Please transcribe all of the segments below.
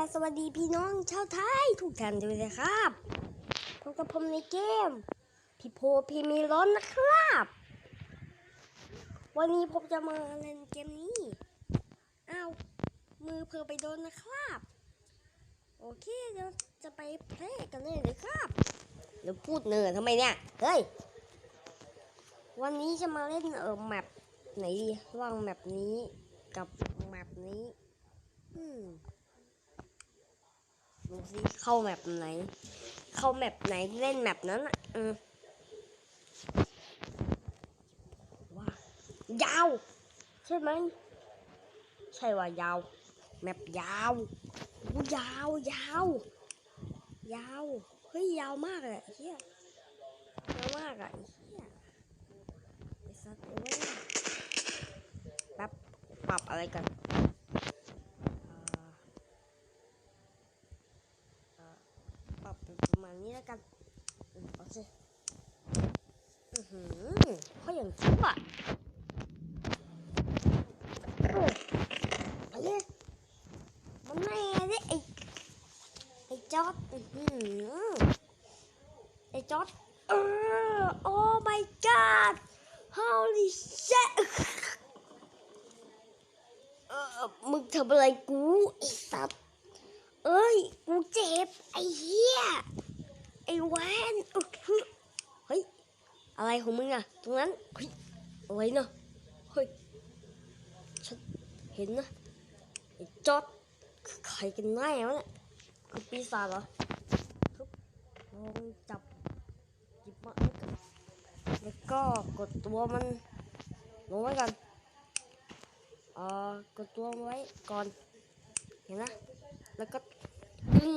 าสวัสดีพี่น้องชาวไทยทุกท่านด้วยนะครับพบกับผมในเกม พี่โพพี่มีร้อนนะครับ วันนี้ผมจะมาเล่นเกมนี้อ้าวมือเพอไปโดนนะครับ โอเคเดี๋ยวจะไปเพลย์กันเลยเลยครับเดี๋ยวพูดเนินทำไมเนี่ย เฮ้ย วันนี้จะมาเล่นเออแมปไหนดีว่างแมปนี้กับแมปนี้ อืม ดูสิเข้าแมปไหน เข้าแมปไหนเล่นแมปนั้นอะเออว้ายาว ใช่ไหมใช่ว่ายาว แมปยาวอู้ยาวยาวยาวเฮ้ยยาวมากเลยเฮียยาวมากอะเฮียไอ้สัตว์เอ้ยแป๊บปรับอะไรกันอ่า ปรับเประมาณนี้แล้วกันอืมเอาสิอือหือเขาอย่างชั่วเออเอาเลยมันแน่เลยไอ้ไอ้จอดอือหือไอ้จอดเออโอ้ my god holy shit เออมึงทำอะไรกูไอ้สัตว์เอ้ย กูเจ็บ ไอ้เหี้ย ไอ้แวนเฮ้ย อะไรของมึงอะตรงนั้น เฮ้ยอะไรเนาะเฮ้ย ฉันเห็นนะไอ้จอดใครกันแน่วะเนี่ยคือปีศาจเหรอทุบลองจับหยิบมาแล้วก็กดตัวมันลงไว้กันเอ่อกดตัวไว้ก่อน เห็นนะ แล้วก็ดึง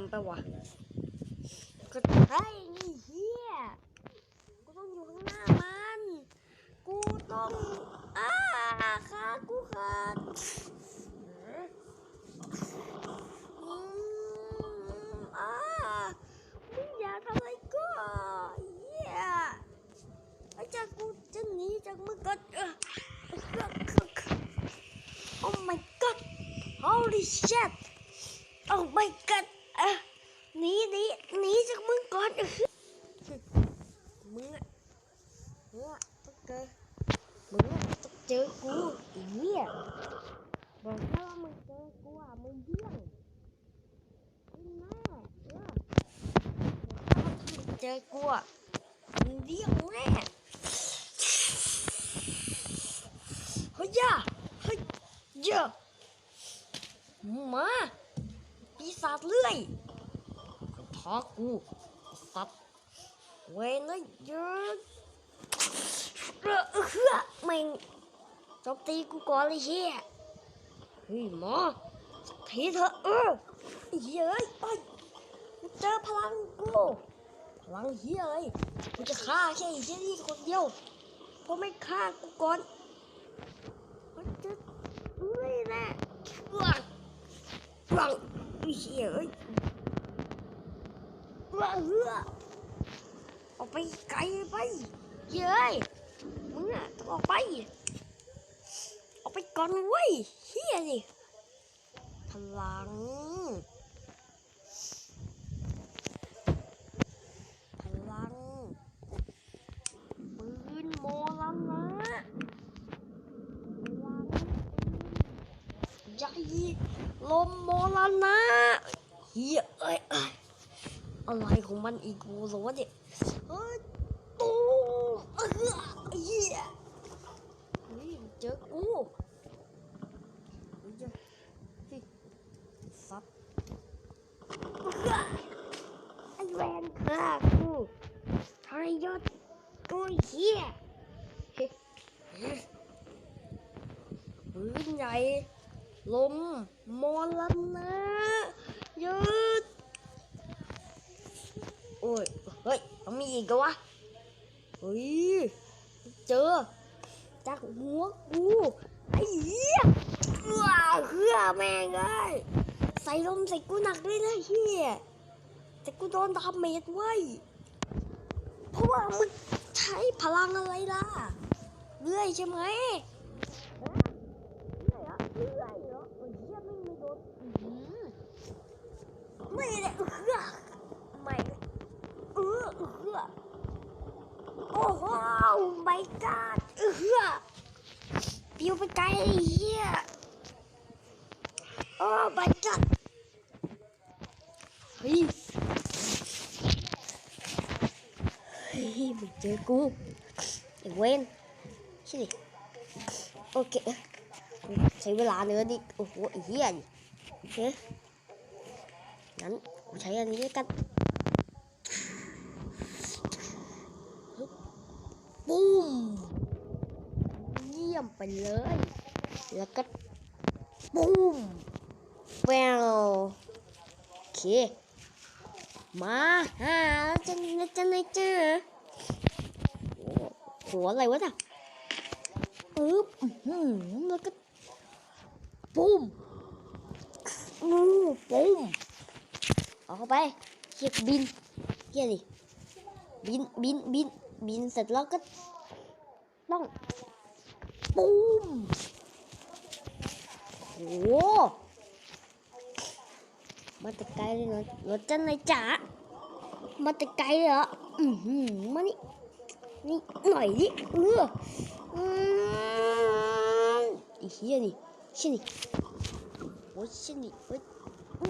อยู่ข้างหน้ามันปะวะก็ใช่ไอ้เหี้ยกูต้องอยู่ข้างหน้ามัน กูต้องอ้าขากูขาดอืมอ้ามึงอย่าทำอะไรกูเหี้ยไอ้จากกูจะหนีจากมึงก่อนเออ Oh my god! Holy shit! Oh my god! อะหนีหนีหนีจากมึงก่อนมึงอะมึงอะต้องเจอมึงอะต้องเจอกูไอีเนี่ยบอกแค่ว่ามึงเจอกูอะมึงเดี้ยงไอ้แม่เออบอกแค่ว่าถ้ามึงเจอกูอะมึงเดี้ยงแน่เฮ้ยย่าเฮ้ยย่ามาปีศาจเลื่อยท้ากูสัตว์ เวนเลยเยอะเออเออเฮ้อแม่งจมตีกูก่อนเลยเฮียเฮ้ยหมอทีเถอเออเฮ้ยเอ้ยไปเจอพลังกูพลังเฮียอะไรกูจะฆ่าแค่เฮียนี่คนเดียวเพราะไม่ฆ่ากูก่อนมันจะเอ้ยแน่วังวังเฮ้ยเอ้ยวังเหือ ออกไปไกลไป เย้ยมึงอะต้องออกไป ออกไปก่อนเว้ยเฮียดิพลังพลังปืนโมลัมนะใหญ่ลมโมรณะเฮียเอ้ยเอ้ยอะไรของมันอีกกูเหรอวะเนี่ยเฮ้ยตูมเออเฮียเฮ้ยเจอกูเฮ้ยเจอเฮ้ยสัตว์เอ้อไอ้แวนฆ่ากูทรยศกูเฮียเฮ้ยเฮ้ยปืนใหญ่ ลม มรณะยุดโอ้ยเฮ้ยต้องมีอีกวะเฮ้ยเจอจากหัวกูไอ้เหี้ยว้าเฮือแม่งเลยใส่ลมใส่กูหนักด้วยนะเฮียแต่กูโดนดาเมจไว้เพราะว่ามึงใช้พลังอะไรล่ะเรื่อยใช่ไหม mày lại mày ứa oh, my god gỡ Bill cái cái here oh my god Hi. Hi, mình chơi cú Đừng quên Chứ gì? Ok. Chơi với lá nữa đi. Ủa, ý à gì Thế งั้นใช้อันนี้กันปุ้มเยี่ยมไปเลย แล้วก็ปุ้มแววโอเคมาหาจันจะจันนจ้าหัวอะไรวะน่ะอึ๊บแล้วก็ปุ้มอู้ปุ้ม เอาเข้าไปเฮียบินเฮียดิบินบินบินบินเสร็จแล้วก็ต้องปุ้มโอ้มาแต่ไกลเลยนะรถจันนายจ๋ามาแต่ไกลเลยเหรออือหือมานี่นี่หน่อยดิเอออืมอ้เฮียดิเชี่ยดิโอ้ยเชี่ยดิเฮ้ย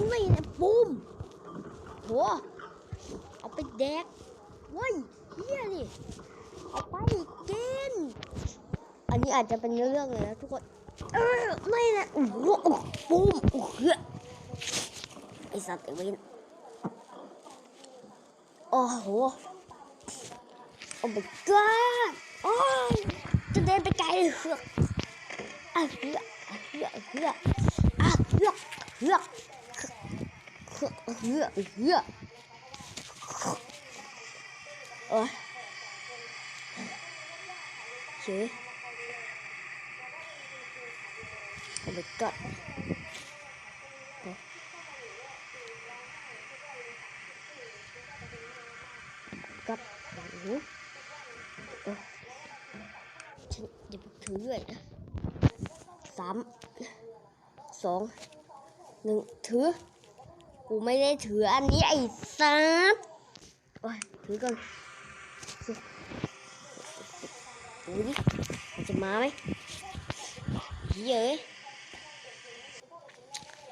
ไม่นะปุ้ม โห เอาไปแดกเว้ยเฮียดิเอาไปกิน อันนี้อาจจะเป็นเรื่องเลยนะทุกคน เออไม่นะโอ้โหปุ้มโอ้โหไอสัตว์ไอเวนโอ้โหโอ้ my god โอ้จะเดินไปไกลเลยเหือกอะเหือกเหือกเหือกอะเหือกเหือก ngựa ngựa ôi chứ không được cận cấp đủ chụp thứ người nữa tám xuống những thứ กูไม่ได้ถืออันนี้ไอ้ซับโอ้ยถือก่อนดูดิจะมาไหมเยอะ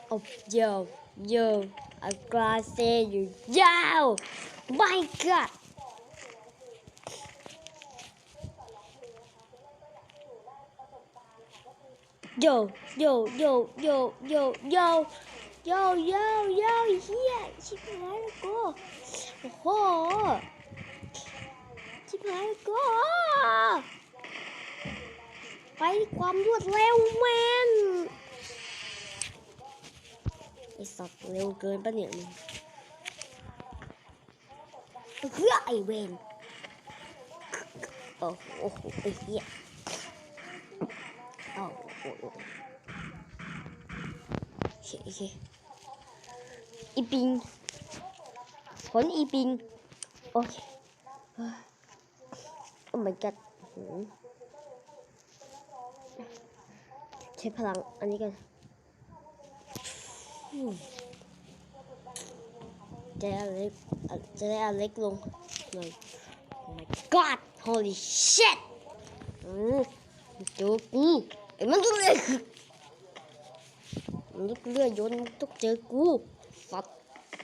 โอ้เยอะเยอะอักราเซอยู่ยาวไม่กัดโยโยโยโยโยโย โยโยโยเฮียชิบหายแล้วกูโอ้โหชิบหายแล้วกูไปความรวดเร็วแมนไอสัตว์เร็วเกินปะเนี่ยมึงเฮ้ยไอเวนโอ้โหโอ้โหไอเฮียโอ้โห เคโอเคอีปิงผลอีปิง โอเคโอ้ my god ใช้พลังอันนี้กันจะได้เล็กจะได้เอาเล็กลงหน่อย oh my god holy shit อืมจอกูไอ้มันตัวเล็ก มนุษย์เลื่อยยนต์ต้องเจอกูสัตว์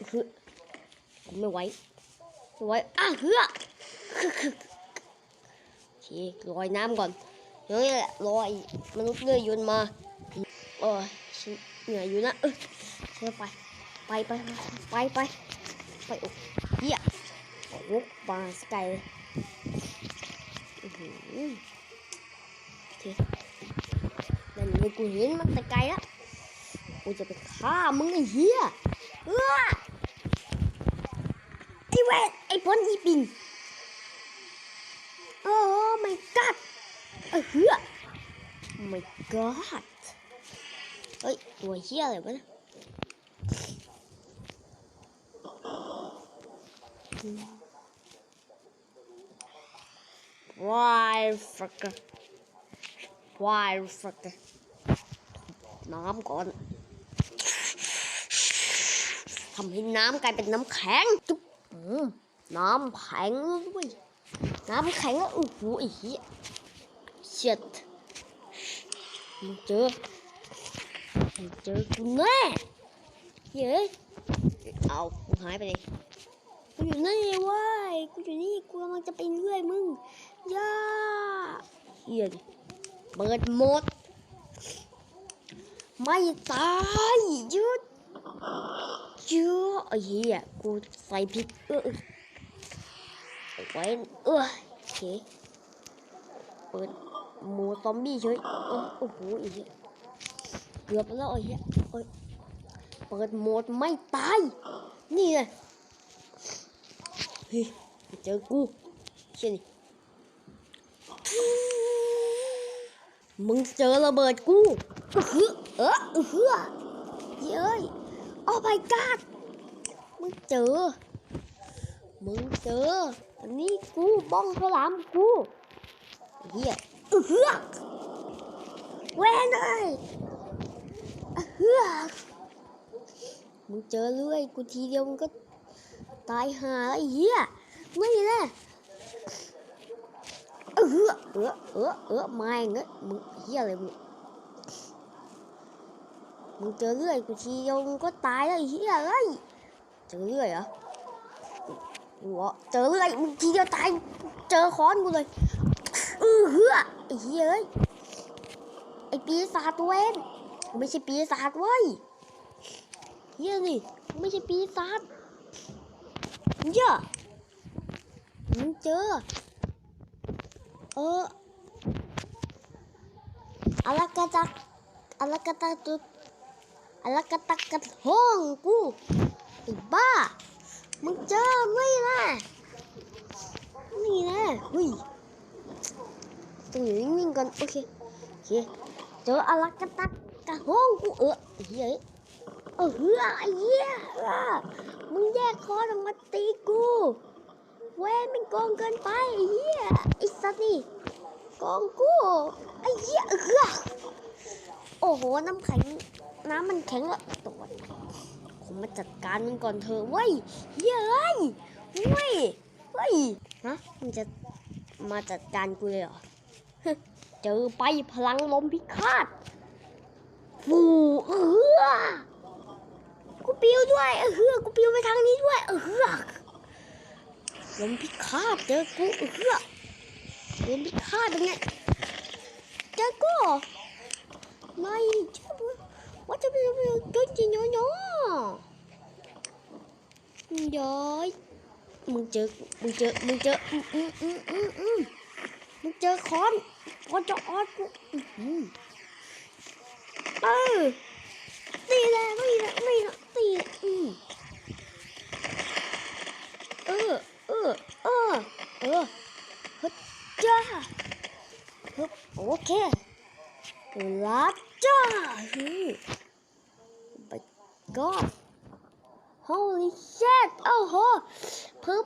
เฮ้ยไม่ไหวไม่ไหวอะเฮือโอเคลอยน้ำก่อนเดี๋ยวนี้แหละรอไอ้มนุษย์เลื่อยยนต์มาโอ้ยฉันเหนื่อยอยู่นะเออเชื่อไปไปไปไปไปไปโอ้เหี้ยโอ้โหปลาสกายเลยอื้อนั่นเลยกูเห็นมันแต่ไกลแล้ว กูจะไปฆ่ามึงไอ้เหี้ยเออไอ้เวทไอ้พ้นอีปิงโอ้ my god เออเหี้ย my god เฮ้ย ตัวเหี้ยอะไรวะเนี่ยวายฟักเกอร์วายฟักเกอร์น้ำก่อน ทำให้น้ำกลายเป็นน้ำแข็งจุ๊บน้ำแข็งด้ยน้ำแข็งแล้วโอ้โหไอ้เหี้ยเช็ดมึงเจอมึงเจอกูแน่เย้เอากูหายไปเลยกูอยู่นี่เว้ยกูอยู่นี่กูกำลังจะไปเรื่อยมึงย่าเหี้ยดิเปิดหมด ไม่ตายหยุด ยอะไอ้เหี้ยกูใส่ผิดเออเอาไว้เออโอเคเปิดหมูซอมบี้เฉยเออโอ้โหไอ้เหี้ยเกือบแล้วไอ้เหี้ยเอ้ยเปิดโหมดไม่ตาย นี่ไงเฮ้ยเจอกูเช่ยนี่มึงเจอระเบิดกูอื้ออเออเย้ย โอ้ my god มึงเจอ มึงเจอ อันนี้กูบ้องฉลามกูเฮียเออฮือกเวนเลยเออฮือกมึงเจอเรื่อยกูทีเดียวมึงก็ตายหาไอ้เหี้ยไม่แน่เออเฮือเออเออเออไม่เงี้ยมึงเหี้ยอะไรมึง มึงเจอเรื่อยกูทีเดียวมึงก็ตายแล้วไอ้เหี้ยเอ้ยเจอเรื่อยเหรอหัวเจอเรื่อยมึงทีเดียวตายเจอค้อนกูเลยเออเฮือไอ้เหี้ยเอ้ยไอ้ปีศาจตัวเองไม่ใช่ปีศาจเว้ยเหี้ยนี่ไม่ใช่ปีศาจเหี้ยมึงเจอ เอออะไรกันจักอะไรกันจักจุด อะไรกระตักกระห้องกูไอ้บ้า มึงเจอไหมล่ะนี่นะเฮ้ยต้องอยู่นิ่งๆก่อนโอเคโอเคเจออะไรกระตักกระห้องกูเออไอ้เฮ้ยเออเฮ้ยไอ้เหี้ยมึงแยกคอออกมาตีกูเว้ยมันโกงเกินไปไอ้เหี้ยไอ้สัตว์นี่โกงกูไอ้เหี้ยเออโอ้โหน้ำแข็ง น้ำมันแข็งอะตัวผมมาจัดการมันก่อนเถอเว้ยเฮ้ยเอ้ยเว้ยเฮ้ยฮะมันจะมาจัดการกูเลยเหรอเจอไปพลังลมพิฆาตฟูเออกูปิวด้วยเออกูปิวไปทางนี้ด้วยเออลมพิฆาตเจอกูเออเฮือลมพิฆาตเป็นไงเจอกูไม่เจ อว่าจะเป็นต้นจริงเนาะย้อยมึงเจอมึงเจอมึงเจออืม จ้าโอเครับจ้าฮึไป God Holy shit โอ้โหพึบ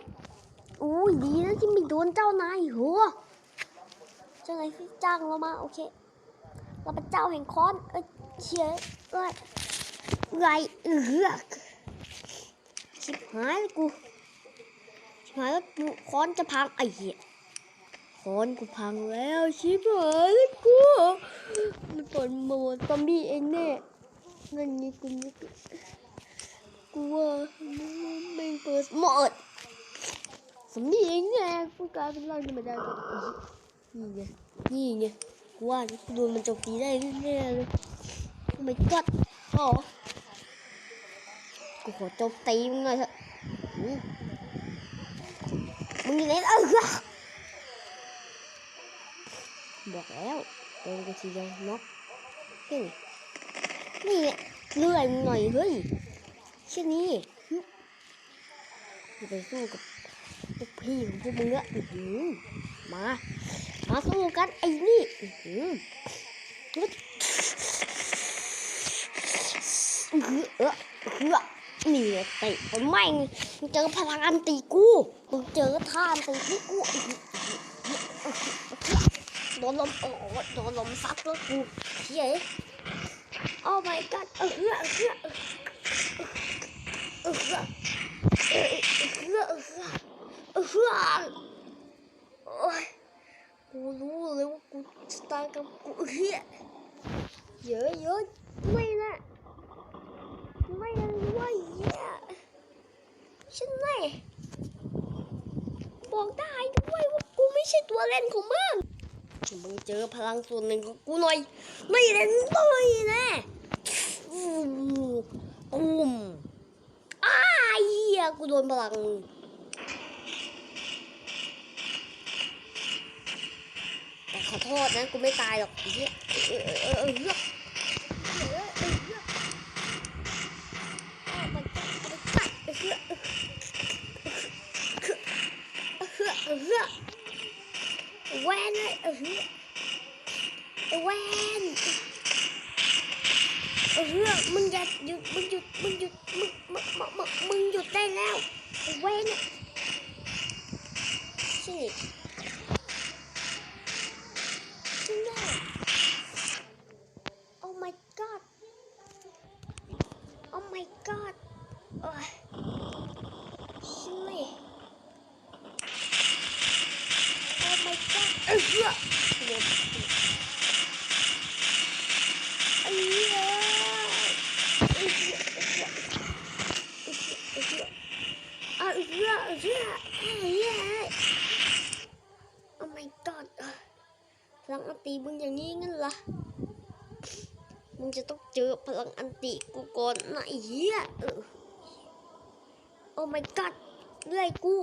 อุ้ยดีนะที่ไม่โดนเจ้านายหัวเจ้านายที่จ้างเรามาโอเค เราเป็นเจ้าแห่งคอน เอ้ยเชี่ยเอ้ยไรเอือกชิบหายกูชิบหายแล้วกูคอนจะพังไอ้เหี้ย คอนกูพังแล้วชิบหายแล้วกูมันปิดโหมดซอมบี้เองแน่นั่นไงกูนึกกูว่าไม่เปิดหมดสำนีเองไงกูกลายเป็นร่างธรรมดากับอีนี่ไงนี่ไงกูว่ากูโดนมันโจมตีได้แน่เลยโอ้ my god อ๋อกูขอโจมตีมึงหน่อยเถอะมมึงอยู่ไหนเออ บอกแล้วโดนกูทีเดียวน็อกเฮ้ยนี่เลื่อยหน่อยเฮ้ยเช่นนี้ไปสู้กับพวกพี่ของพวกมึงอะอื้อหือมา มาสู้กันไอ้นี่อือหือฮึดอื้อหือเออนี่เตะไม่เจอพลังอันตีกูมึงเจอท่าอันตีที่กู้ โดนลมโอ้โโดนลมซัดแล้วกูเฮ้ย Oh my god เออเฮือเฮือเออเฮือเออเฮือเออเฮือเออเฮือโอ้ยกูรู้เลยว่ากูจะตายกับกูเฮียเยอะเยอะไม่นะไม่ว่าเหี้ยฉันไม่บอกได้ด้วยว่ากูไม่ใช่ตัวเล่นของมึง มึงเจอพลังส่วนหนึ่งของกูหน่อย ไม่เล่นด้วยนะอู้มอ้าเหี้ยกูโดนพลังแต่ขอโทษนะกูไม่ตายหรอกเหี้ยเออเออเออเออเออ แวนเลยเออเลือแวนเออเฮ้ยมึงอย่าหยุดมึงหยุดมึงหยุดมึงมึงมึงมึงหยุดได้แล้วแวนเนี่ยใช่ No. Oh my god. Oh my god. Oh. Silly. Oh my god. Uh, yeah. Uh, yeah. Uh, yeah, yeah. Uh, yeah. Oh my god. Uh. พลังอันติมึงอย่างนี้งั้นเหรอ มึงจะต้องเจอพลังอันติกูก่อนนะไอ้เหี้ยเออ โอ้ my god เลื่อยกู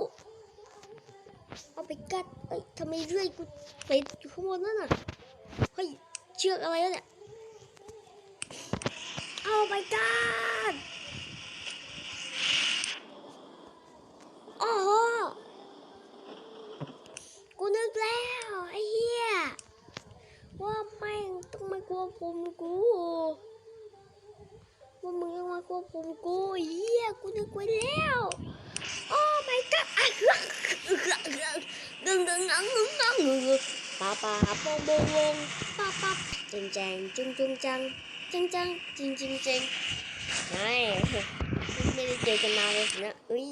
โอ้ my god เอ้ยทำไมเลื่อยกูไปอยู่ข้างบนนั่นน่ะเฮ้ยเชือกอะไรวเนี่ยโอ้ my god โอ้โหกูนึกแล้วไอ้เหี้ยว่าแม่งต้องมาควบคุมกูว่ามึงต้องมาควบคุมกูเฮียกูนึกไว้แล้วโอ้ my god อะ ดึงดึงนังดึงป้าป้าปองบงวงป้าป้าจังจังจุงจุงจังจังจังจริงจริงจริงไงไม่ได้เจอกันนานเลยนะเอ้ย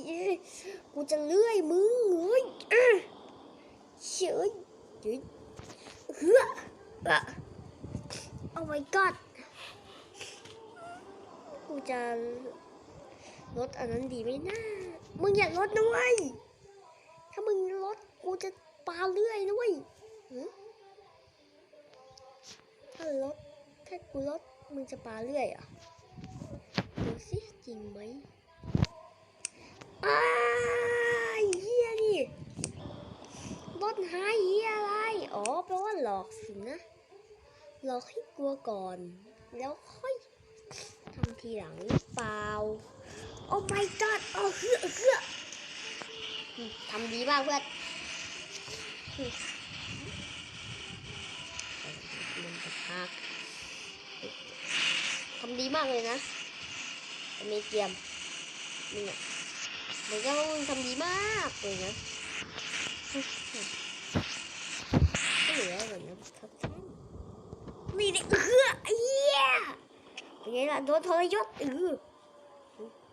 กูจะเลื่อยมึงเฮ้ยเอ้ยเฉยเฮ้ยเฮ้ออะ Oh my god กูจะลดอันนั้นดีไหมนะมึงอย่าลดนะเว้ยถ้ามึงลดกูจะ ปลาเรื่อยนะเว้ยถ้าลดถ้ากูลดมึงจะปลาเรื่อยอะดูสิจริงไหมอ้ายเฮียดิลดหายเฮียอะไร อ๋อแปลว่าหลอกสินะ หลอกให้กลัวก่อน แล้วค่อยทำทีหลังเปล่า โอ้ my god โอ้เฮือเฮือทำดีมากเพื่อน มันจะพักทำดีมากเลยนะแต่ไม่เกียมนี่อะมันก็มึงทำดีมากเลยนะก็เหลือแบบนะครับท่านนี่ดิเออไอ้เหี้ยเป็นไงล่ะโดนทรยศเออ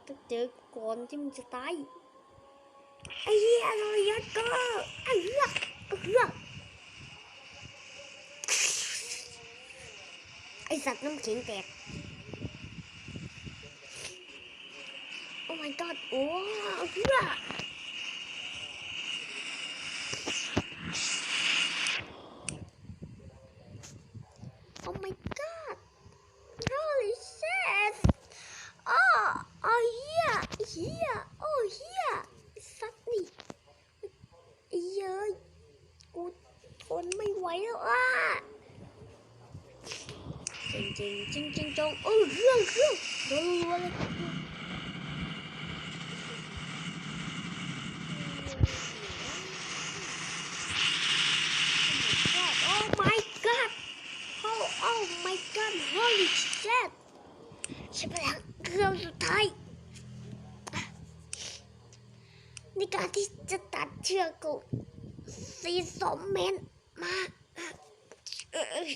ต้องเจอก่อนที่มึงจะตายไอ้เหี้ยทรยศก็ไอ้เหี้ย ไอสัตว์น้ำแข็งแตก โอ้ my god โอ้เพื่อ ในการที่จะตัดเชือกกูสีสมเมนมาเอ่อ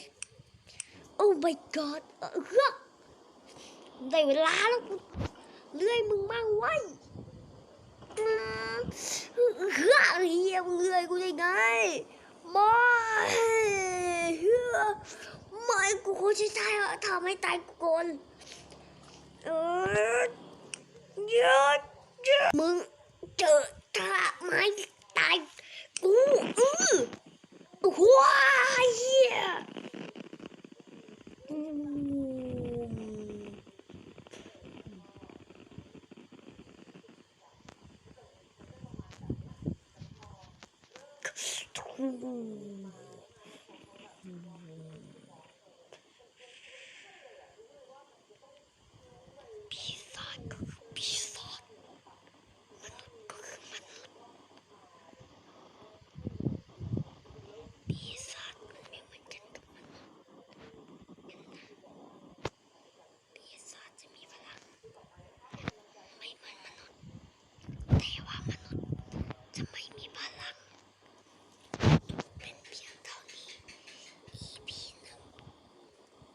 Oh my god เฮ้ได้เวลาแล้วกูเลื่อยมึงมากไว้เฮ้อเฮียมึงเลื่อยกูได้ไงไม่เฮ้อไม่กูคงจะตายทำให้ตายก่อนเออเยอะเยอะมึง เจอท่าไม้ตา